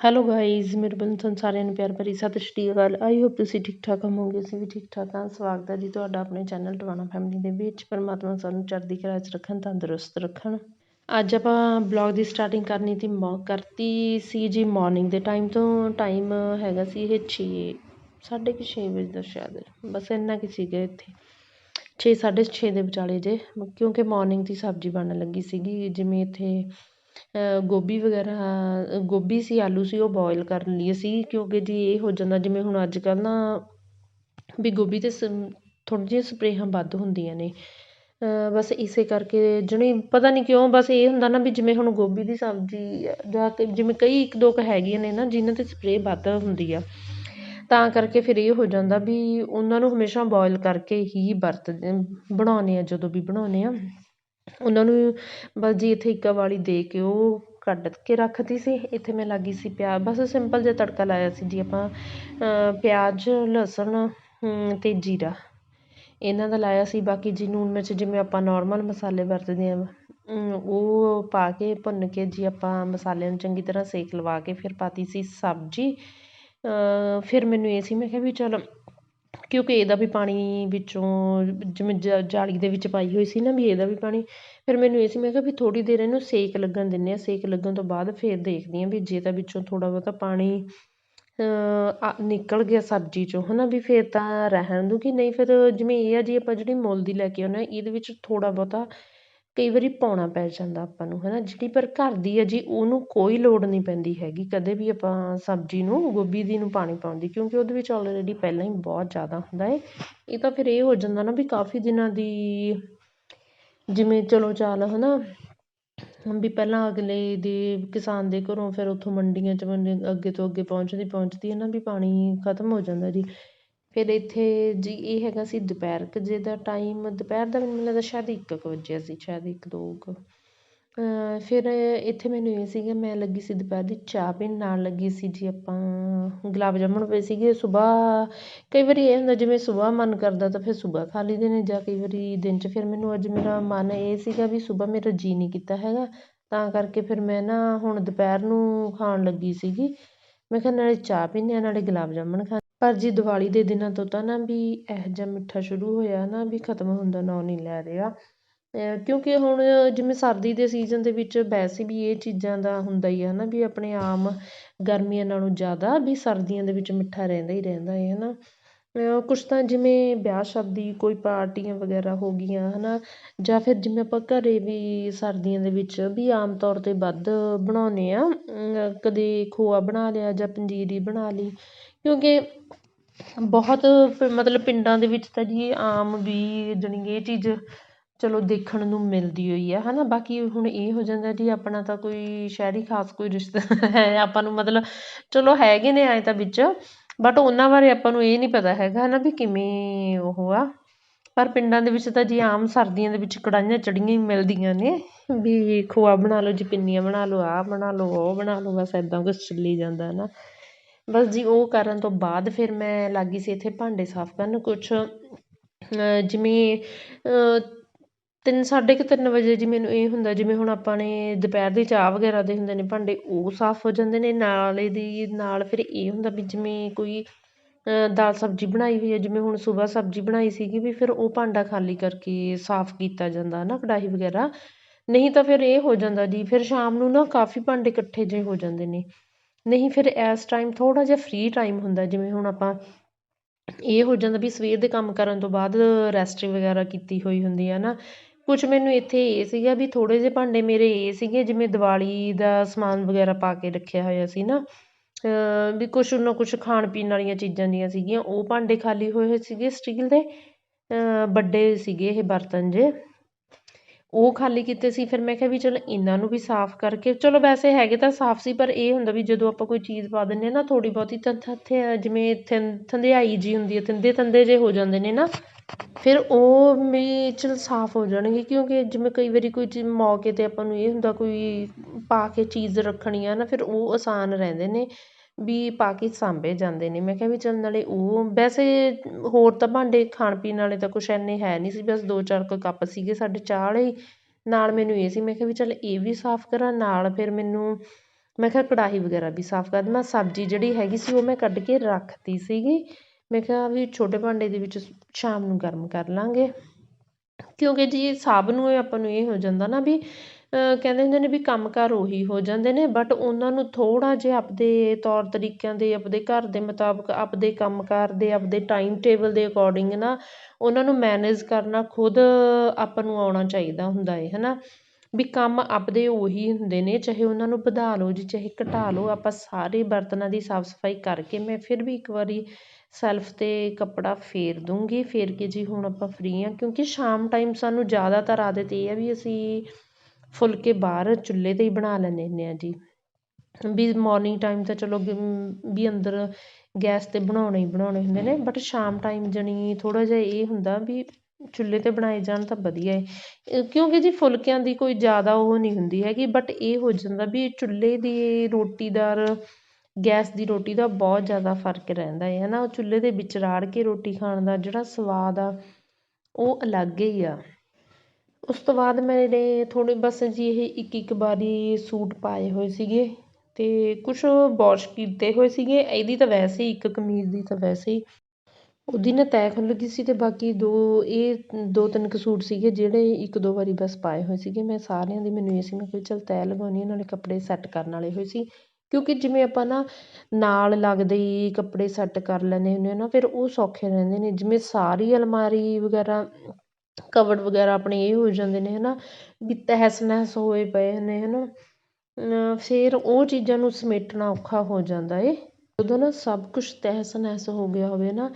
Hello guys ਮੇਰੇ ਵੱਲੋਂ ਤੁਹਾਨੂੰ ਸਾਰਿਆਂ ਨੂੰ ਪਿਆਰ ਭਰੀ ਸਤਿ ਸ਼੍ਰੀ ਅਕਾਲ ਆਈ ਹੋਪ ਤੁਸੀਂ ਠੀਕ ਠਾਕ ਹੋਵੋਗੇ ਅਸੀਂ ਵੀ ਠੀਕ ਠਾਕ ਹਾਂ ਸਵਾਗਤ ਹੈ ਜੀ ਤੁਹਾਡਾ ਆਪਣੇ ਚੈਨਲ ਟਵਾਣਾ ਫੈਮਿਲੀ ਦੇ ਵਿੱਚ। ਪਰਮਾਤਮਾ ਸਾਨੂੰ ਚੜ੍ਹਦੀ ਕਲਾ 'ਚ ਰੱਖਣ ਤੰਦਰੁਸਤ ਰੱਖਣ ਅੱਜ ਆਪਾਂ ਬਲੌਗ ਦੀ ਸਟਾਰਟਿੰਗ ਕਰਨੀ ਤੀ ਮੋ ਕਰਤੀ ਸੀ ਜੀ ਮਾਰਨਿੰਗ ਦੇ ਟਾਈਮ ਤੋਂ। ਟਾਈਮ ਹੈਗਾ ਸੀ ਇਹ 6 ਸਾਢੇ ਕੁ ਛੇ ਵਜੇ ਦਾ ਸ਼ਾਇਦ। ਬਸ ਇੰਨਾ ਕੁ ਸੀਗਾ ਇੱਥੇ। ਛੇ, ਸਾਢੇ ਛੇ ਦੇ ਵਿਚਾਲੇ ਜੇ। ਕਿਉਂਕਿ ਮਾਰਨਿੰਗ ਦੀ ਸਬਜ਼ੀ ਬਣਨ ਲੱਗੀ ਸੀਗੀ, ਜਿਵੇਂ ਇੱਥੇ ਗੋਭੀ ਵਗੈਰਾ ਗੋਭੀ ਸੀ, ਆਲੂ ਸੀ, ਉਹ ਬੋਇਲ ਕਰ ਲਈ ਅਸੀਂ, ਕਿਉਂਕਿ ਜੀ ਇਹ ਹੋ ਜਾਂਦਾ ਜਿਵੇਂ ਹੁਣ ਅੱਜ ਕੱਲ੍ਹ ਨਾ ਵੀ ਗੋਭੀ 'ਤੇ ਸ ਥੋੜ੍ਹੀਆਂ ਜਿਹੀਆਂ ਸਪਰੇਹਾਂ ਵੱਧ ਹੁੰਦੀਆਂ ਨੇ। ਬਸ ਇਸੇ ਕਰਕੇ ਜਣੀ ਪਤਾ ਨਹੀਂ ਕਿਉਂ ਬਸ ਇਹ ਹੁੰਦਾ ਨਾ ਵੀ ਜਿਵੇਂ ਹੁਣ ਗੋਭੀ ਦੀ ਸਬਜ਼ੀ ਜਾਂ ਜਿਵੇਂ ਕਈ ਇੱਕ ਦੋ ਕੁ ਹੈਗੀਆਂ ਨੇ ਨਾ ਜਿਹਨਾਂ 'ਤੇ ਸਪਰੇਅ ਵੱਧ ਹੁੰਦੀ ਆ। ਤਾਂ ਕਰਕੇ ਫਿਰ ਇਹ ਹੋ ਜਾਂਦਾ ਵੀ ਉਹਨਾਂ ਨੂੰ ਹਮੇਸ਼ਾ ਬੋਇਲ ਕਰਕੇ ਹੀ ਵਰਤਦੇ, ਬਣਾਉਂਦੇ ਹਾਂ ਜਦੋਂ ਵੀ ਬਣਾਉਂਦੇ ਹਾਂ ਉਹਨਾਂ ਨੂੰ ਬਸ ਜੀ ਇੱਥੇ ਇੱਕ ਵਾਲੀ ਦੇ ਕੇ ਉਹ ਕੱਢ ਕੇ ਰੱਖਤੀ ਸੀ, ਇੱਥੇ ਮੈਂ ਲੱਗੀ ਸੀ ਪਿਆ ਬਸ ਸਿੰਪਲ ਜਿਹਾ ਤੜਕਾ ਲਾਇਆ ਸੀ ਜੀ ਆਪਾਂ ਪਿਆਜ਼, ਲਸਣ ਅਤੇ ਜੀਰਾ, ਇਹਨਾਂ ਦਾ ਲਾਇਆ ਸੀ, ਬਾਕੀ ਜੀ ਲੂਣ ਮਿਰਚ ਜਿਵੇਂ ਆਪਾਂ ਨੋਰਮਲ ਮਸਾਲੇ ਵਰਤਦੇ ਹਾਂ ਉਹ ਪਾ ਕੇ ਭੁੰਨ ਕੇ ਜੀ ਆਪਾਂ ਮਸਾਲਿਆਂ ਨੂੰ ਚੰਗੀ ਤਰ੍ਹਾਂ ਸੇਕ ਲਵਾ ਕੇ ਫਿਰ ਪਾਤੀ ਸੀ ਸਬਜ਼ੀ ਫਿਰ ਮੈਨੂੰ ਇਹ ਸੀ, ਮੈਂ ਕਿਹਾ ਵੀ ਚਲ ਕਿਉਂਕਿ ਇਹਦਾ ਵੀ ਪਾਣੀ ਵਿੱਚੋਂ ਜਿਵੇਂ ਜ ਜਾਲੀ ਦੇ ਵਿੱਚ ਪਾਈ ਹੋਈ ਸੀ ਨਾ ਵੀ ਇਹਦਾ ਵੀ ਪਾਣੀ, ਫਿਰ ਮੈਨੂੰ ਇਹ ਸੀ, ਮੈਂ ਕਿਹਾ ਵੀ ਥੋੜ੍ਹੀ ਦੇਰ ਇਹਨੂੰ ਸੇਕ ਲੱਗਣ ਦਿੰਦੇ ਹਾਂ, ਸੇਕ ਲੱਗਣ ਤੋਂ ਬਾਅਦ ਫਿਰ ਦੇਖਦੀ ਹਾਂ ਵੀ ਜੇ ਤਾਂ ਵਿੱਚੋਂ ਥੋੜ੍ਹਾ ਬਹੁਤਾ ਪਾਣੀ ਨਿਕਲ ਗਿਆ ਸਬਜ਼ੀ 'ਚੋਂ ਹੈ ਨਾ ਵੀ ਫਿਰ ਤਾਂ ਰਹਿਣ ਦੂੰਗੀ ਨਹੀਂ, ਫਿਰ ਜਿਵੇਂ ਇਹ ਆ ਜੀ ਆਪਾਂ ਜਿਹੜੀ ਮੁੱਲ ਦੀ ਲੈ ਕੇ ਆਉਂਦੇ ਹਾਂ, ਇਹਦੇ ਵਿੱਚ ਥੋੜ੍ਹਾ ਬਹੁਤਾ ਕਈ ਵਾਰੀ ਪਾਉਣਾ ਪੈ ਜਾਂਦਾ ਆਪਾਂ ਨੂੰ ਹੈ ਨਾ ਜਿਹੜੀ ਪਰ ਘਰ ਦੀ ਹੈ ਜੀ, ਉਹਨੂੰ ਕੋਈ ਲੋੜ ਨਹੀਂ ਪੈਂਦੀ ਹੈਗੀ। ਕਦੇ ਵੀ ਆਪਾਂ ਸਬਜ਼ੀ ਨੂੰ, ਗੋਭੀ ਦੀ ਨੂੰ ਪਾਣੀ ਪਾਉਣ ਦੀ, ਕਿਉਂਕਿ ਉਹਦੇ ਵਿੱਚ ਆਲਰੇਡੀ ਪਹਿਲਾਂ ਹੀ ਬਹੁਤ ਜ਼ਿਆਦਾ ਹੁੰਦਾ ਹੈ ਇਹ ਤਾਂ ਫਿਰ ਇਹ ਹੋ ਜਾਂਦਾ ਨਾ ਵੀ ਕਾਫੀ ਦਿਨਾਂ ਦੀ ਜਿਵੇਂ ਚਲੋ ਚਾਲ ਹੈ ਨਾ ਵੀ ਪਹਿਲਾਂ ਅਗਲੇ ਦੇ ਕਿਸਾਨ ਦੇ ਘਰੋਂ ਫਿਰ ਉੱਥੋਂ ਮੰਡੀਆਂ 'ਚ ਅੱਗੇ ਤੋਂ ਅੱਗੇ ਪਹੁੰਚਦੀ ਪਹੁੰਚਦੀ ਹੈ ਨਾ ਵੀ ਪਾਣੀ ਖਤਮ ਹੋ ਜਾਂਦਾ ਜੀ। ਫਿਰ ਇੱਥੇ ਜੀ ਇਹ ਹੈਗਾ ਸੀ ਦੁਪਹਿਰ ਕੁ ਜੇ ਦਾ ਟਾਈਮ ਦੁਪਹਿਰ ਦਾ ਮੈਨੂੰ ਲੱਗਦਾ ਸ਼ਾਇਦ ਇੱਕ ਕੁ ਵੱਜਿਆ ਸੀ, ਸ਼ਾਇਦ ਇੱਕ ਦੋ ਕੁ। ਫਿਰ ਇੱਥੇ ਮੈਨੂੰ ਇਹ ਸੀਗਾ, ਮੈਂ ਲੱਗੀ ਸੀ ਦੁਪਹਿਰ ਦੀ ਚਾਹ ਪੀਣ, ਨਾਲ ਲੱਗੀ ਸੀ ਜੀ ਆਪਾਂ ਗੁਲਾਬ ਜਾਮੁਨ ਪਏ ਸੀਗੇ, ਸੁਬਾਹ ਕਈ ਵਾਰੀ ਇਹ ਹੁੰਦਾ ਜਿਵੇਂ ਸੁਬਾਹ ਮਨ ਕਰਦਾ ਤਾਂ ਫਿਰ ਸੁਬਾਹ ਖਾ ਲਈਦੇ ਨੇ, ਜਾਂ ਕਈ ਵਾਰੀ ਦਿਨ 'ਚ ਫਿਰ ਮੈਨੂੰ ਅੱਜ ਮੇਰਾ ਮਨ ਇਹ ਸੀਗਾ ਵੀ ਸੁਬਾਹ ਮੇਰਾ ਜੀਅ ਨਹੀਂ ਕੀਤਾ ਹੈਗਾ, ਤਾਂ ਕਰਕੇ ਫਿਰ ਮੈਂ ਨਾ ਹੁਣ ਦੁਪਹਿਰ ਨੂੰ ਖਾਣ ਲੱਗੀ ਸੀਗੀ। ਮੈਂ ਕਿਹਾ ਨਾਲੇ ਚਾਹ ਪੀਂਦੇ ਹਾਂ, ਨਾਲੇ ਗੁਲਾਬ ਜਾਮਣ ਖਾ ਪਰ ਜੀ ਦਿਵਾਲੀ ਦੇ ਦਿਨਾਂ ਤੋਂ ਤਾਂ ਨਾ ਵੀ ਇਹੋ ਜਿਹਾ ਮਿੱਠਾ ਸ਼ੁਰੂ ਹੋਇਆ ਨਾ ਵੀ ਖਤਮ ਹੁੰਦਾ, ਨਾਂ ਨਹੀਂ ਲੈ ਰਿਹਾ। ਕਿਉਂਕਿ ਹੁਣ ਜਿਵੇਂ ਸਰਦੀ ਦੇ ਸੀਜ਼ਨ ਦੇ ਵਿੱਚ ਵੈਸੇ ਵੀ ਇਹ ਚੀਜ਼ਾਂ ਦਾ ਹੁੰਦਾ ਹੀ ਹੈ ਨਾ ਵੀ ਆਪਣੇ ਆਮ ਗਰਮੀਆਂ ਨਾਲੋਂ ਜ਼ਿਆਦਾ ਵੀ ਸਰਦੀਆਂ ਦੇ ਵਿੱਚ ਮਿੱਠਾ ਰਹਿੰਦਾ ਹੀ ਰਹਿੰਦਾ ਹੈ ਨਾ। ਕੁਛ ਤਾਂ ਜਿਵੇਂ ਵਿਆਹ ਸ਼ਾਦੀ ਕੋਈ ਪਾਰਟੀਆਂ ਵਗੈਰਾ ਹੋ ਗਈਆਂ, ਹੈ ਨਾ। ਜਾਂ ਫਿਰ ਜਿਵੇਂ ਆਪਾਂ ਘਰ ਵੀ ਸਰਦੀਆਂ ਦੇ ਵਿੱਚ ਵੀ ਆਮ ਤੌਰ 'ਤੇ ਵੱਧ ਬਣਾਉਂਦੇ ਹਾਂ। ਕਦੇ ਖੋਆ ਬਣਾ ਲਿਆ ਜਾਂ ਪੰਜੀਰੀ ਬਣਾ ਲਈ। ਕਿਉਂਕਿ ਬਹੁਤ ਮਤਲਬ ਪਿੰਡਾਂ ਦੇ ਵਿੱਚ ਤਾਂ ਜੀ ਆਮ ਵੀ ਜਾਣੀ ਕਿ ਇਹ ਚੀਜ਼ ਚਲੋ ਦੇਖਣ ਨੂੰ ਮਿਲਦੀ ਹੋਈ ਆ ਹੈ ਨਾ ਬਾਕੀ ਹੁਣ ਇਹ ਹੋ ਜਾਂਦਾ ਜੀ ਆਪਣਾ ਤਾਂ ਕੋਈ ਸ਼ਹਿਰੀ ਖਾਸ ਕੋਈ ਰਿਸ਼ਤਾ ਹੈ, ਆਪਾਂ ਨੂੰ ਮਤਲਬ ਚਲੋ ਹੈਗੇ ਨੇ ਐਂ ਤਾਂ ਵਿੱਚ ਬਟ ਉਹਨਾਂ ਬਾਰੇ ਆਪਾਂ ਨੂੰ ਇਹ ਨਹੀਂ ਪਤਾ ਹੈਗਾ ਹੈ ਨਾ ਵੀ ਕਿਵੇਂ ਉਹ ਆ। ਪਰ ਪਿੰਡਾਂ ਦੇ ਵਿੱਚ ਤਾਂ ਜੀ ਆਮ ਸਰਦੀਆਂ ਦੇ ਵਿੱਚ ਕੜਾਹੀਆਂ ਚੜੀਆਂ ਹੀ ਮਿਲਦੀਆਂ ਨੇ, ਵੀ ਖੋਆ ਬਣਾ ਲਓ, ਜੀ ਪਿੰਨੀਆਂ ਬਣਾ ਲਓ, ਆਹ ਬਣਾ ਲਓ, ਉਹ ਬਣਾ ਲਓ, ਬਸ ਇੱਦਾਂ ਕੁਛ ਚੱਲੀ ਜਾਂਦਾ ਹੈ ਨਾ ਬਸ ਜੀ, ਉਹ ਕਰਨ ਤੋਂ ਬਾਅਦ ਫਿਰ ਮੈਂ ਲੱਗ ਗਈ ਸੀ ਇੱਥੇ ਭਾਂਡੇ ਸਾਫ਼ ਕਰਨ ਕੁਛ ਜਿਵੇਂ ਤਿੰਨ, ਸਾਢੇ ਕੁ ਤਿੰਨ ਵਜੇ ਜੀ ਮੈਨੂੰ ਇਹ ਹੁੰਦਾ, ਜਿਵੇਂ ਹੁਣ ਆਪਾਂ ਨੇ ਦੁਪਹਿਰ ਦੀ ਚਾਹ ਵਗੈਰਾ ਦੇ ਹੁੰਦੇ ਨੇ ਭਾਂਡੇ, ਉਹ ਸਾਫ਼ ਹੋ ਜਾਂਦੇ ਨੇ, ਨਾਲ ਇਹਦੀ ਨਾਲ ਫਿਰ ਇਹ ਹੁੰਦਾ ਵੀ ਜਿਵੇਂ ਕੋਈ ਦਾਲ ਸਬਜ਼ੀ ਬਣਾਈ ਹੋਈ ਹੈ, ਜਿਵੇਂ ਹੁਣ ਸੁਬਾਹ ਸਬਜ਼ੀ ਬਣਾਈ ਸੀਗੀ ਵੀ ਫਿਰ ਉਹ ਭਾਂਡਾ ਖਾਲੀ ਕਰਕੇ ਸਾਫ਼ ਕੀਤਾ ਜਾਂਦਾ ਨਾ ਕੜਾਹੀ ਵਗੈਰਾ। ਨਹੀਂ ਤਾਂ ਫਿਰ ਇਹ ਹੋ ਜਾਂਦਾ ਜੀ, ਫਿਰ ਸ਼ਾਮ ਨੂੰ ਨਾ ਕਾਫੀ ਭਾਂਡੇ ਇਕੱਠੇ ਜਿਹੇ ਹੋ ਜਾਂਦੇ ਨੇ। ਨਹੀਂ, ਫਿਰ ਇਸ ਟਾਈਮ ਥੋੜ੍ਹਾ ਜਿਹਾ ਫਰੀ ਟਾਈਮ ਹੁੰਦਾ ਜਿਵੇਂ ਹੁਣ ਆਪਾਂ ਇਹ ਹੋ ਜਾਂਦਾ ਵੀ ਸਵੇਰ ਦੇ ਕੰਮ ਕਰਨ ਤੋਂ ਬਾਅਦ ਰੈਸਟ ਵਗੈਰਾ ਕੀਤੀ ਹੋਈ ਹੁੰਦੀ ਹੈ ਨਾ। ਕੁਛ ਮੈਨੂੰ ਇੱਥੇ ਇਹ ਸੀਗਾ ਵੀ ਥੋੜ੍ਹੇ ਜਿਹੇ ਭਾਂਡੇ ਮੇਰੇ ਇਹ ਸੀਗੇ, ਜਿਵੇਂ ਦਿਵਾਲੀ ਦਾ ਸਮਾਨ ਵਗੈਰਾ ਪਾ ਕੇ ਰੱਖਿਆ ਹੋਇਆ ਸੀ ਨਾ। ਵੀ ਕੁਛ ਨਾ ਕੁਛ ਖਾਣ ਪੀਣ ਵਾਲੀਆਂ ਚੀਜ਼ਾਂ ਦੀਆਂ ਸੀਗੀਆਂ, ਉਹ ਭਾਂਡੇ ਖਾਲੀ ਹੋਏ ਹੋਏ ਸੀਗੇ ਸਟੀਲ ਦੇ। ਵੱਡੇ ਸੀਗੇ ਇਹ ਬਰਤਨ ਜੇ ਉਹ ਖਾਲੀ ਕੀਤੇ ਸੀ, ਫਿਰ ਮੈਂ ਕਿਹਾ ਵੀ ਚਲੋ ਇਹਨਾਂ ਨੂੰ ਵੀ ਸਾਫ਼ ਕਰਕੇ, ਚਲੋ ਵੈਸੇ ਹੈਗੇ ਤਾਂ ਸਾਫ਼ ਸੀ, ਪਰ ਇਹ ਹੁੰਦਾ ਵੀ ਜਦੋਂ ਆਪਾਂ ਕੋਈ ਚੀਜ਼ ਪਾ ਦਿੰਦੇ ਹਾਂ ਨਾ, ਥੋੜ੍ਹੀ ਬਹੁਤੀ ਤਾਂ ਜਿਵੇਂ ਥੰਧਿਆਈ ਜਿਹੀ ਹੁੰਦੀ ਹੈ ਥੰਦੇ ਥੰਦੇ ਜਿਹੇ ਹੋ ਜਾਂਦੇ ਨੇ ਨਾ, ਫਿਰ ਉਹ ਵੀ ਚਲ ਸਾਫ਼ ਹੋ ਜਾਣਗੇ, ਕਿਉਂਕਿ ਜਿਵੇਂ ਕਈ ਵਾਰੀ ਕੋਈ ਚੀਜ਼ ਮੌਕੇ 'ਤੇ ਆਪਾਂ ਨੂੰ ਇਹ ਹੁੰਦਾ ਕੋਈ ਪਾ ਕੇ ਚੀਜ਼ ਰੱਖਣੀ ਆ ਨਾ, ਫਿਰ ਉਹ ਆਸਾਨ ਰਹਿੰਦੇ ਨੇ। ਵੀ ਪਾ ਕੇ ਸਾਂਭੇ ਜਾਂਦੇ ਨੇ। ਮੈਂ ਕਿਹਾ ਵੀ ਚੱਲ ਨਾਲੇ ਉਹ ਵੈਸੇ ਹੋਰ ਤਾਂ ਭਾਂਡੇ ਖਾਣ ਪੀਣ ਵਾਲੇ ਤਾਂ ਕੁਛ ਇੰਨੇ ਹੈ ਨਹੀਂ ਸੀ, ਬਸ ਦੋ ਚਾਰ ਕੁ ਕੱਪ ਸੀਗੇ ਸਾਡੇ ਚਾਹ ਵਾਲੇ। ਨਾਲ ਮੈਨੂੰ ਇਹ ਸੀ, ਮੈਂ ਕਿਹਾ ਵੀ ਚੱਲ ਇਹ ਵੀ ਸਾਫ਼ ਕਰਾਂ, ਨਾਲ ਫਿਰ ਮੈਨੂੰ, ਮੈਂ ਕਿਹਾ ਕੜਾਹੀ ਵਗੈਰਾ ਵੀ ਸਾਫ਼ ਕਰ ਦੇਵਾਂ। ਸਬਜ਼ੀ ਜਿਹੜੀ ਹੈਗੀ ਸੀ ਉਹ ਮੈਂ ਕੱਢ ਕੇ ਰੱਖਤੀ ਸੀਗੀ। ਮੈਂ ਕਿਹਾ ਵੀ ਛੋਟੇ ਭਾਂਡੇ ਦੇ ਵਿੱਚ ਸ਼ਾਮ ਨੂੰ ਗਰਮ ਕਰ ਲਵਾਂਗੇ ਕਿਉਂਕਿ ਜੀ ਸਭ ਨੂੰ ਆਪਾਂ ਨੂੰ ਇਹ ਹੋ ਜਾਂਦਾ ਨਾ ਵੀ ਕਹਿੰਦੇ ਹੁੰਦੇ ਨੇ ਵੀ ਕੰਮ ਕਾਰ ਉਹੀ ਹੋ ਜਾਂਦੇ ਨੇ ਬਟ ਉਹਨਾਂ ਨੂੰ ਥੋੜ੍ਹਾ ਜਿਹਾ ਆਪਦੇ ਤੌਰ ਤਰੀਕਿਆਂ ਦੇ, ਆਪਦੇ ਘਰ ਦੇ ਮੁਤਾਬਕ ਆਪਦੇ ਕੰਮ ਕਾਰ ਦੇ, ਆਪਦੇ ਟਾਈਮ ਟੇਬਲ ਦੇ ਅਕੋਰਡਿੰਗ ਨਾ ਉਹਨਾਂ ਨੂੰ ਮੈਨੇਜ ਕਰਨਾ ਖੁਦ ਆਪਾਂ ਨੂੰ ਆਉਣਾ ਚਾਹੀਦਾ ਹੁੰਦਾ ਹੈ ਹੈ ਨਾ ਵੀ ਕੰਮ ਆਪਦੇ ਉਹੀ ਹੁੰਦੇ ਨੇ, ਚਾਹੇ ਉਹਨਾਂ ਨੂੰ ਵਧਾ ਲਓ ਜੀ, ਚਾਹੇ ਘਟਾ ਲਓ, ਆਪਾਂ ਸਾਰੇ ਬਰਤਨਾਂ ਦੀ ਸਾਫ਼ ਸਫ਼ਾਈ ਕਰਕੇ ਮੈਂ ਫਿਰ ਵੀ ਇੱਕ ਵਾਰੀ ਸੈਲਫ 'ਤੇ ਕੱਪੜਾ ਫੇਰ ਦੂੰਗੀ ਫੇਰ ਕੇ ਜੀ ਹੁਣ ਆਪਾਂ ਫਰੀ ਹਾਂ, ਕਿਉਂਕਿ ਸ਼ਾਮ ਟਾਈਮ ਸਾਨੂੰ ਜ਼ਿਆਦਾਤਰ ਆਦਤ ਇਹ ਹੈ ਵੀ ਅਸੀਂ ਫੁਲਕੇ ਬਾਹਰ ਚੁੱਲ੍ਹੇ 'ਤੇ ਹੀ ਬਣਾ ਲੈਂਦੇ ਹੁੰਦੇ ਹਾਂ ਜੀ। ਵੀ ਮੋਰਨਿੰਗ ਟਾਈਮ ਤਾਂ ਚਲੋ ਵੀ ਅੰਦਰ ਗੈਸ 'ਤੇ ਬਣਾਉਣੇ ਹੀ ਬਣਾਉਣੇ ਹੁੰਦੇ ਨੇ ਬਟ ਸ਼ਾਮ ਟਾਈਮ ਜਾਣੀ ਥੋੜ੍ਹਾ ਜਿਹਾ ਇਹ ਹੁੰਦਾ ਵੀ ਚੁੱਲ੍ਹੇ 'ਤੇ ਬਣਾਏ ਜਾਣ ਤਾਂ ਵਧੀਆ ਹੈ ਕਿਉਂਕਿ ਜੀ ਫੁਲਕਿਆਂ ਦੀ ਕੋਈ ਜ਼ਿਆਦਾ ਉਹ ਨਹੀਂ ਹੁੰਦੀ ਹੈਗੀ ਬਟ ਇਹ ਹੋ ਜਾਂਦਾ ਵੀ ਚੁੱਲ੍ਹੇ ਦੀ ਰੋਟੀਦਾਰ, ਗੈਸ ਦੀ ਰੋਟੀ ਦਾ ਬਹੁਤ ਜ਼ਿਆਦਾ ਫ਼ਰਕ ਰਹਿੰਦਾ ਹੈ ਨਾ ਉਹ ਚੁੱਲ੍ਹੇ ਦੇ ਵਿੱਚ ਰਾੜ ਕੇ ਰੋਟੀ ਖਾਣ ਦਾ ਜਿਹੜਾ ਸਵਾਦ ਆ, ਉਹ ਅਲੱਗ ਹੀ ਆ। ਉਸ ਤੋਂ ਬਾਅਦ ਮੇਰੇ ਥੋੜ੍ਹੇ ਬਸ ਜੀ ਇਹ ਇੱਕ ਇੱਕ ਵਾਰੀ ਸੂਟ ਪਾਏ ਹੋਏ ਸੀਗੇ ਅਤੇ ਕੁਛ ਵੋਸ਼ ਕੀਤੇ ਹੋਏ ਸੀਗੇ। ਇਹਦੀ ਤਾਂ ਵੈਸੇ ਹੀ, ਇੱਕ ਕਮੀਜ਼ ਦੀ ਤਾਂ ਵੈਸੇ ਹੀ। ਉਹਦੀ ਨਾ ਤੈਅ ਖੁੱਲ੍ਹ ਗਈ ਸੀ ਅਤੇ ਬਾਕੀ ਦੋ, ਇਹ ਦੋ ਤਿੰਨ ਕੁ ਸੂਟ ਸੀਗੇ ਜਿਹੜੇ ਇੱਕ ਦੋ ਵਾਰੀ ਬਸ ਪਾਏ ਹੋਏ ਸੀਗੇ। ਮੈਂ ਸਾਰਿਆਂ ਦੀ ਮੈਨੂੰ ਇਹ ਸੀ, ਮੈਂ ਕਿਹਾ ਚੱਲ ਤੈਅ ਲਗਾਉਂਦੀ ਹਾਂ ਨਾਲੇ ਕੱਪੜੇ ਸੈੱਟ ਕਰਨ ਵਾਲੇ ਹੋਏ ਸੀ। ਕਿਉਂਕਿ ਜਿਵੇਂ ਆਪਾਂ ਨਾ ਨਾਲ ਲੱਗਦੇ ਹੀ ਕੱਪੜੇ ਸੈੱਟ ਕਰ ਲੈਂਦੇ ਹੁੰਦੇ ਹਾਂ ਨਾ, ਫਿਰ ਉਹ ਸੌਖੇ ਰਹਿੰਦੇ ਨੇ। ਜਿਵੇਂ ਸਾਰੀ ਅਲਮਾਰੀ ਵਗੈਰਾ ਕਵਰ ਵਗੈਰਾ ਆਪਣੇ ਇਹ ਹੋ ਜਾਂਦੇ ਨੇ ਹੈ ਨਾ ਵੀ ਤਹਿਸ ਨਹਿਸ ਹੋਏ ਪਏ ਨੇ ਹੈ ਨਾ ਫਿਰ ਉਹ ਚੀਜ਼ਾਂ ਨੂੰ ਸਮੇਟਣਾ ਔਖਾ ਹੋ ਜਾਂਦਾ ਏ। ਜਦੋਂ ਨਾ ਸਭ ਕੁਛ ਤਹਿਸ ਨਹਿਸ ਹੋ ਗਿਆ ਹੋਵੇ ਨਾ,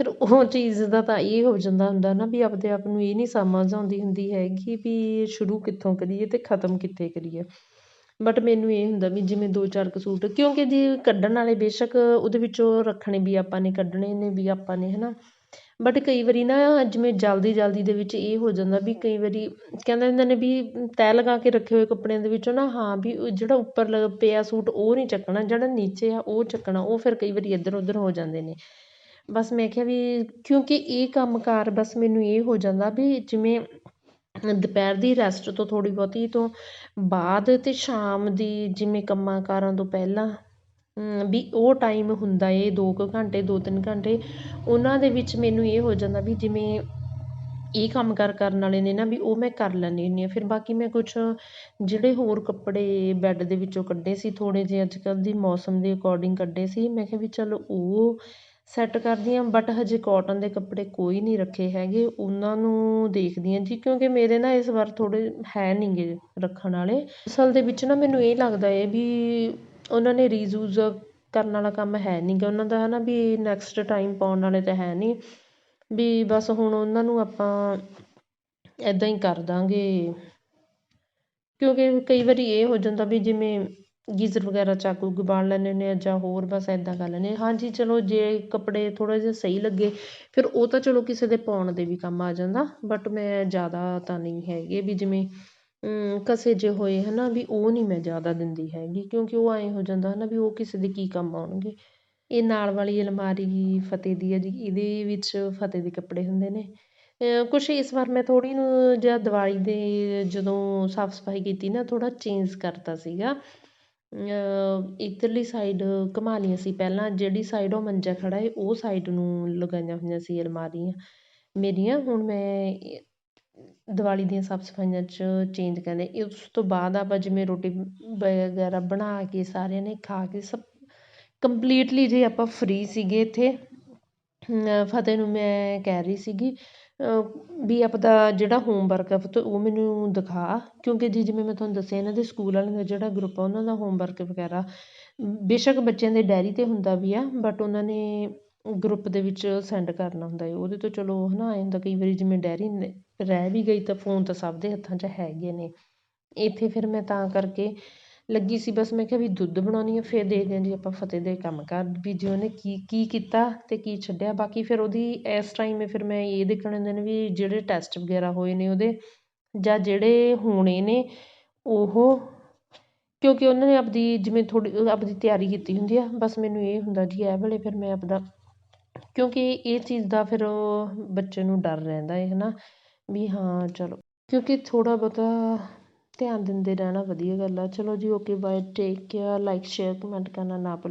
ਫਿਰ ਉਹ ਚੀਜ਼ ਦਾ ਤਾਂ ਇਹ ਹੋ ਜਾਂਦਾ ਹੁੰਦਾ ਨਾ ਵੀ ਆਪਦੇ ਆਪ ਨੂੰ ਇਹ ਨਹੀਂ ਸਮਝ ਆਉਂਦੀ ਹੁੰਦੀ ਹੈਗੀ ਵੀ ਸ਼ੁਰੂ ਕਿੱਥੋਂ ਕਰੀਏ ਅਤੇ ਖ਼ਤਮ ਕਿੱਥੇ ਕਰੀਏ। ਬਟ ਮੈਨੂੰ ਇਹ ਹੁੰਦਾ ਵੀ ਜਿਵੇਂ ਦੋ ਚਾਰ ਕੁ ਸੂਟ, ਕਿਉਂਕਿ ਜੇ ਕੱਢਣ ਵਾਲੇ ਬੇਸ਼ੱਕ ਉਹਦੇ ਵਿੱਚੋਂ ਰੱਖਣੇ ਵੀ ਆਪਾਂ ਨੇ, ਕੱਢਣੇ ਨੇ ਵੀ ਆਪਾਂ ਨੇ ਹੈ ਨਾ ਬਟ ਕਈ ਵਾਰੀ ਨਾ ਜਿਵੇਂ ਜਲਦੀ ਜਲਦੀ ਦੇ ਵਿੱਚ ਇਹ ਹੋ ਜਾਂਦਾ ਵੀ ਕਈ ਵਾਰੀ ਕਹਿੰਦੇ ਹੁੰਦੇ ਨੇ ਵੀ ਤੈਅ ਲਗਾ ਕੇ ਰੱਖੇ ਹੋਏ ਕੱਪੜਿਆਂ ਦੇ ਵਿੱਚੋਂ ਨਾ, ਹਾਂ ਵੀ ਜਿਹੜਾ ਉੱਪਰ ਪਿਆ ਸੂਟ ਉਹ ਨਹੀਂ ਚੱਕਣਾ, ਜਿਹੜਾ ਨੀਚੇ ਆ ਉਹ ਚੱਕਣਾ, ਉਹ ਫਿਰ ਕਈ ਵਾਰੀ ਇੱਧਰ ਉੱਧਰ ਹੋ ਜਾਂਦੇ ਨੇ। ਬਸ ਮੈਂ ਕਿਹਾ ਵੀ ਕਿਉਂਕਿ ਇਹ ਕੰਮ ਕਾਰ ਬਸ ਮੈਨੂੰ ਇਹ ਹੋ ਜਾਂਦਾ ਵੀ ਜਿਵੇਂ ਦੁਪਹਿਰ ਦੀ ਰੈਸਟ ਤੋਂ ਥੋੜ੍ਹੀ ਬਹੁਤੀ ਤੋਂ ਬਾਅਦ ਅਤੇ ਸ਼ਾਮ ਦੀ ਜਿਵੇਂ ਕੰਮਾਂ ਕਾਰਾਂ ਤੋਂ ਪਹਿਲਾਂ ਵੀ ਉਹ ਟਾਈਮ ਹੁੰਦਾ ਏ, ਦੋ ਕੁ ਘੰਟੇ, ਦੋ ਤਿੰਨ ਘੰਟੇ, ਉਹਨਾਂ ਦੇ ਵਿੱਚ ਮੈਨੂੰ ਇਹ ਹੋ ਜਾਂਦਾ ਵੀ ਜਿਵੇਂ ਇਹ ਕੰਮ ਕਾਰ, ਕਰਨ ਵਾਲੇ ਨੇ ਨਾ ਵੀ ਉਹ ਮੈਂ ਕਰ ਲੈਂਦੀ ਹੁੰਦੀ ਹਾਂ। ਫਿਰ ਬਾਕੀ ਮੈਂ ਕੁਛ ਜਿਹੜੇ ਹੋਰ ਕੱਪੜੇ ਬੈੱਡ ਦੇ ਵਿੱਚੋਂ ਕੱਢੇ ਸੀ, ਥੋੜ੍ਹੇ ਜਿਹੇ ਅੱਜ ਕੱਲ੍ਹ ਦੀ ਮੌਸਮ ਦੇ ਅਕੋਰਡਿੰਗ ਕੱਢੇ ਸੀ, ਮੈਂ ਕਿਹਾ ਵੀ ਚਲੋ ਉਹ ਸੈੱਟ ਕਰਦੀ ਹਾਂ ਬਟ ਹਜੇ ਕੋਟਨ ਦੇ ਕੱਪੜੇ ਕੋਈ ਨਹੀਂ ਰੱਖੇ ਹੈਗੇ, ਉਹਨਾਂ ਨੂੰ ਦੇਖਦੀ ਹਾਂ ਜੀ, ਕਿਉਂਕਿ ਮੇਰੇ ਨਾ ਇਸ ਵਾਰ ਥੋੜ੍ਹੇ ਹੈ ਨਹੀਂ ਗੇ ਰੱਖਣ ਵਾਲੇ। ਅਸਲ ਦੇ ਵਿੱਚ ਨਾ ਮੈਨੂੰ ਇਹ ਲੱਗਦਾ ਹੈ ਵੀ ਉਹਨਾਂ ਨੇ ਰੀਯੂਜ਼ ਕਰਨ ਵਾਲਾ ਕੰਮ ਹੈ ਨਹੀਂ ਗਾ ਉਹਨਾਂ ਦਾ ਹੈ ਨਾ ਵੀ ਨੈਕਸਟ ਟਾਈਮ ਪਾਉਣ ਵਾਲੇ ਤਾਂ ਹੈ ਨਹੀਂ ਵੀ ਬਸ ਹੁਣ ਉਹਨਾਂ ਨੂੰ ਆਪਾਂ ਇੱਦਾਂ ਹੀ ਕਰ ਦਾਂਗੇ। ਕਿਉਂਕਿ ਕਈ ਵਾਰੀ ਇਹ ਹੋ ਜਾਂਦਾ ਵੀ ਜਿਵੇਂ ਗੀਜ਼ਰ ਵਗੈਰਾ ਚੱਕ ਉੱਗ ਬਾਲ ਲੈਂਦੇ ਹੁੰਦੇ ਹਾਂ ਜਾਂ ਹੋਰ ਬਸ ਇੱਦਾਂ ਕਰ ਲੈਂਦੇ ਹਾਂਜੀ, ਚਲੋ ਜੇ ਕੱਪੜੇ ਥੋੜ੍ਹੇ ਜਿਹੇ ਸਹੀ ਲੱਗੇ, ਫਿਰ ਉਹ ਤਾਂ ਚਲੋ ਕਿਸੇ ਦੇ ਪਾਉਣ ਦੇ ਵੀ ਕੰਮ ਆ ਜਾਂਦਾ। ਬਟ ਮੈਂ ਜ਼ਿਆਦਾ ਤਾਂ ਨਹੀਂ ਹੈਗੇ ਵੀ ਜਿਵੇਂ ਕਸੇ ਜਿਹੇ ਹੋਏ ਹੈ ਨਾ ਵੀ ਉਹ ਨਹੀਂ ਮੈਂ ਜ਼ਿਆਦਾ ਦਿੰਦੀ ਹੈਗੀ, ਕਿਉਂਕਿ ਉਹ ਐਂ ਹੋ ਜਾਂਦਾ ਹੈ ਨਾ ਵੀ ਉਹ ਕਿਸੇ ਦੇ ਕੀ ਕੰਮ ਆਉਣਗੇ। ਇਹ ਨਾਲ ਵਾਲੀ ਅਲਮਾਰੀ ਫਤਿਹ ਦੀ ਹੈ ਜੀ, ਇਹਦੇ ਵਿੱਚ ਫਤਿਹ ਦੇ ਕੱਪੜੇ ਹੁੰਦੇ ਨੇ। ਕੁਛ ਇਸ ਵਾਰ ਮੈਂ ਥੋੜ੍ਹੀ ਨੂੰ ਜਾਂ ਦਿਵਾਲੀ ਦੇ ਜਦੋਂ ਸਾਫ਼ ਸਫ਼ਾਈ ਕੀਤੀ ਨਾ, ਥੋੜ੍ਹਾ ਚੇਂਜ ਕਰਤਾ ਸੀਗਾ। ਇੱਧਰਲੀ ਸਾਈਡ ਘੁਮਾ ਲਈਆਂ ਸੀ ਪਹਿਲਾਂ, ਜਿਹੜੀ ਸਾਈਡ ਉਹ ਮੰਜਾ ਖੜ੍ਹਾ ਹੈ, ਉਹ ਸਾਈਡ ਨੂੰ ਲਗਾਈਆਂ ਹੋਈਆਂ ਸੀ ਅਲਮਾਰੀਆਂ। ਮੇਰੀਆਂ, ਹੁਣ ਮੈਂ ਦਿਵਾਲੀ ਦੀਆਂ ਸਾਫ਼ ਸਫਾਈਆਂ 'ਚ ਚੇਂਜ ਕਰਦੇ ਉਸ ਤੋਂ ਬਾਅਦ ਆਪਾਂ ਜਿਵੇਂ ਰੋਟੀ ਵਗੈਰਾ ਬਣਾ ਕੇ ਸਾਰਿਆਂ ਨੇ ਖਾ ਕੇ ਸਭ ਕੰਪਲੀਟਲੀ ਜੇ ਆਪਾਂ ਫਰੀ ਸੀਗੇ ਇੱਥੇ ਫਤਿਹ ਨੂੰ ਮੈਂ ਕਹਿ ਰਹੀ ਸੀਗੀ ਵੀ ਆਪਦਾ ਜਿਹੜਾ ਹੋਮਵਰਕ ਆ ਪੁੱਤ ਉਹ ਮੈਨੂੰ ਦਿਖਾ। ਕਿਉਂਕਿ ਜੀ, ਜਿਵੇਂ ਮੈਂ ਤੁਹਾਨੂੰ ਦੱਸਿਆ, ਇਹਨਾਂ ਦੇ ਸਕੂਲ ਵਾਲਿਆਂ ਦਾ ਜਿਹੜਾ ਗਰੁੱਪ ਆ, ਉਹਨਾਂ ਦਾ ਹੋਮਵਰਕ ਵਗੈਰਾ ਬੇਸ਼ੱਕ ਬੱਚਿਆਂ ਦੇ ਡਾਇਰੀ 'ਤੇ ਹੁੰਦਾ ਵੀ ਆ ਬਟ ਉਹਨਾਂ ਨੇ ਗਰੁੱਪ ਦੇ ਵਿੱਚ ਸੈਂਡ ਕਰਨਾ ਹੁੰਦਾ ਹੈ। ਉਹਦੇ ਤੋਂ ਚਲੋ ਹੈ ਨਾ ਐਂ ਹੁੰਦਾ ਕਈ ਵਾਰੀ ਜਿਵੇਂ ਡਾਇਰੀ ਰਹਿ ਵੀ ਗਈ ਤਾਂ ਫੋਨ ਤਾਂ ਸਭ ਦੇ ਹੱਥਾਂ 'ਚ ਹੈਗੇ ਨੇ। ਇੱਥੇ ਫਿਰ ਮੈਂ ਤਾਂ ਕਰਕੇ ਲੱਗੀ ਸੀ, ਬਸ ਮੈਂ ਕਿਹਾ ਵੀ ਦੁੱਧ ਬਣਾਉਣੀ ਆ, ਫਿਰ ਦੇਖਦੇ ਹਾਂ ਜੀ ਆਪਾਂ ਫਤਿਹ ਦੇ ਕੰਮ ਕਾਰ ਵੀ ਜੇ ਉਹਨੇ ਕੀ ਕੀ ਕੀਤਾ ਅਤੇ ਕੀ ਛੱਡਿਆ। ਬਾਕੀ ਫਿਰ ਉਹਦੀ ਇਸ ਟਾਈਮ ਫਿਰ ਮੈਂ ਇਹ ਦੇਖਣ ਹੁੰਦੇ ਨੇ ਵੀ ਜਿਹੜੇ ਟੈਸਟ ਵਗੈਰਾ ਹੋਏ ਨੇ ਉਹਦੇ ਜਾਂ ਜਿਹੜੇ ਹੋਣੇ ਨੇ, ਉਹ ਕਿਉਂਕਿ ਉਹਨਾਂ ਨੇ ਆਪਦੀ ਜਿਵੇਂ ਥੋੜ੍ਹੀ ਆਪਦੀ ਤਿਆਰੀ ਕੀਤੀ ਹੁੰਦੀ ਆ, ਬਸ ਮੈਨੂੰ ਇਹ ਹੁੰਦਾ ਜੀ ਇਹ ਵੇਲੇ ਫਿਰ ਮੈਂ ਆਪਦਾ ਕਿਉਂਕਿ ਇਹ ਚੀਜ਼ ਦਾ ਫਿਰ ਬੱਚੇ ਨੂੰ ਡਰ ਰਹਿੰਦਾ ਹੈ ਹੈ ਨਾ। ਵੀ ਹਾਂ, ਚਲੋ। ਕਿਉਂਕਿ ਥੋੜ੍ਹਾ ਬਹੁਤਾ ਧਿਆਨ ਦਿੰਦੇ ਰਹਿਣਾ ਵਧੀਆ ਗੱਲ ਆ। ਚਲੋ ਜੀ okay bye take care like share comment ਕਰਨਾ ਨਾ ਭੁੱਲੋ।